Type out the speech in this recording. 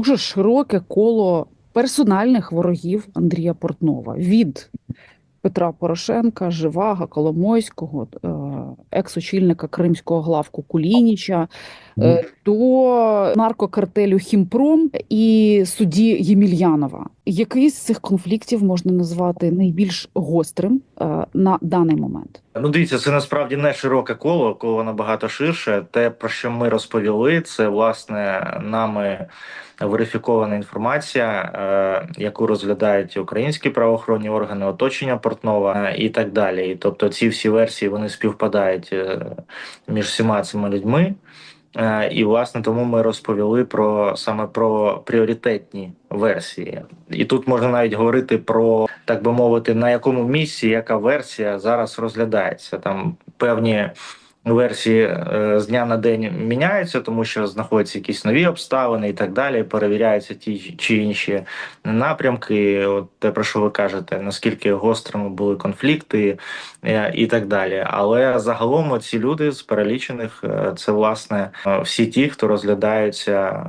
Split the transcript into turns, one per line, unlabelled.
дуже широке коло персональних ворогів Андрія Портнова. Від Петра Порошенка, Живага, Коломойського, е, екс-очільника кримського главку Кулініча, до наркокартелю Хімпром і судді Ємельянова. Який з цих конфліктів можна назвати найбільш гострим е, на даний момент?
Ну, дивіться, це насправді не широке коло, коло набагато ширше. Те, про що ми розповіли, це власне нами верифікована інформація, е, яку розглядають українські правоохоронні органи, оточення Портнова е, і так далі. І тобто, ці всі версії вони співпадають е, між всіма цими людьми. Е, І власне тому ми розповіли про саме про пріоритетні версії, і тут можна навіть говорити про так би мовити, на якому місці яка версія зараз розглядається. Там певні версії е, з дня на день міняються, тому що знаходяться якісь нові обставини і так далі. Перевіряються ті чи інші напрямки. От те про що ви кажете, наскільки гострими були конфлікти е, і так далі. Але загалом ці люди з перелічених е, це власне всі ті, хто розглядаються